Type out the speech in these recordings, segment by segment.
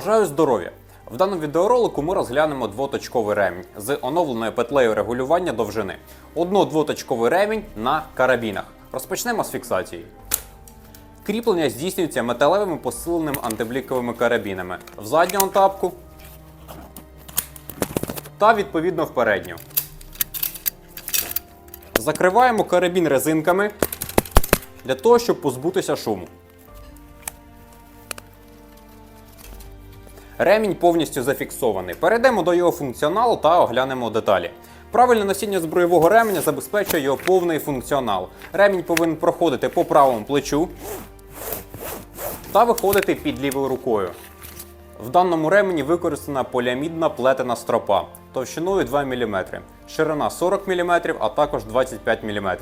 Бажаю здоров'я! В даному відеоролику ми розглянемо двоточковий ремінь з оновленою петлею регулювання довжини. Одно-двоточковий ремінь на карабінах. Розпочнемо з фіксації. Кріплення здійснюється металевими посиленими антибліковими карабінами в задню антапку та відповідно в передню. Закриваємо карабін резинками для того, щоб позбутися шуму. Ремінь повністю зафіксований. Перейдемо до його функціоналу та оглянемо деталі. Правильне носіння зброєвого ременя забезпечує його повний функціонал. Ремінь повинен проходити по правому плечу та виходити під лівою рукою. В даному ремені використана поліамідна плетена стропа товщиною 2 мм, ширина 40 мм, а також 25 мм.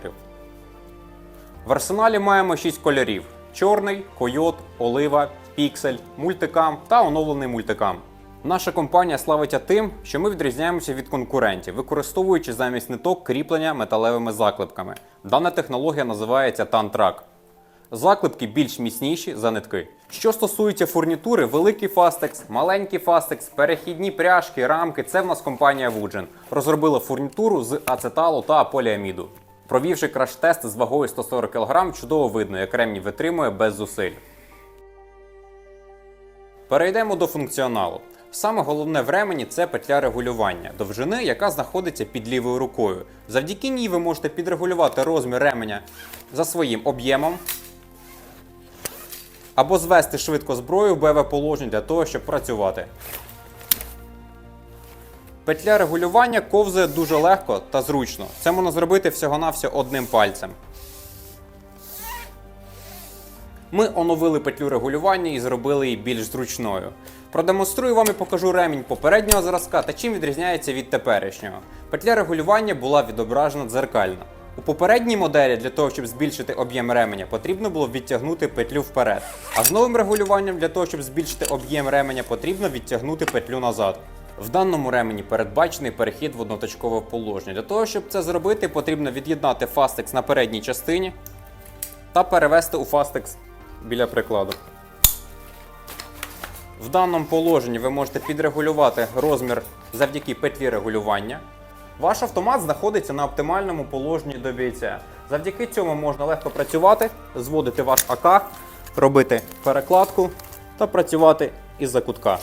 В арсеналі маємо 6 кольорів: чорний, койот, олива, піксель, мультикам та оновлений мультикам. Наша компанія славиться тим, що ми відрізняємося від конкурентів, використовуючи замість ниток кріплення металевими заклепками. Дана технологія називається тантрак. Заклепки більш міцніші за нитки. Що стосується фурнітури, великий фастекс, маленький фастекс, перехідні пряжки, рамки це в нас компанія Woodgen. Розробила фурнітуру з ацеталу та поліаміду. Провівши краш-тест з вагою 140 кг, чудово видно, як ремінь витримує без зусиль. Перейдемо до функціоналу. Саме головне в ремені це петля регулювання довжини, яка знаходиться під лівою рукою. Завдяки ній ви можете підрегулювати розмір ременя за своїм об'ємом або звести швидко зброю в бойове положення для того, щоб працювати. Петля регулювання ковзає дуже легко та зручно. Це можна зробити всього-навсього одним пальцем. Ми оновили петлю регулювання і зробили її більш зручною. Продемонструю вам і покажу ремінь попереднього зразка та чим відрізняється від теперішнього. Петля регулювання була відображена дзеркально. У попередній моделі для того, щоб збільшити об'єм ременя, потрібно було відтягнути петлю вперед. А з новим регулюванням для того, щоб збільшити об'єм ременя, потрібно відтягнути петлю назад. В даному ремені передбачений перехід в одноточкове положення. Для того, щоб це зробити, потрібно від'єднати фастекс на передній частині та перевести у фастекс біля прикладу. В даному положенні ви можете підрегулювати розмір завдяки петлі регулювання. Ваш автомат знаходиться на оптимальному положенні до бійця. Завдяки цьому можна легко працювати, зводити ваш АК, робити перекладку та працювати із-за кутка.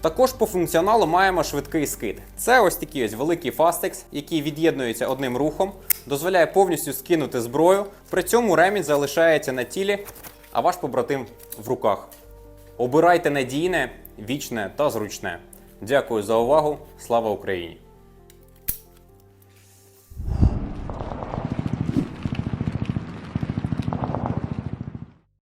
Також по функціоналу маємо швидкий скид. Це ось такий ось великий фастекс, який від'єднується одним рухом, дозволяє повністю скинути зброю. При цьому ремінь залишається на тілі, а ваш побратим в руках. Обирайте надійне, вічне та зручне. Дякую за увагу. Слава Україні!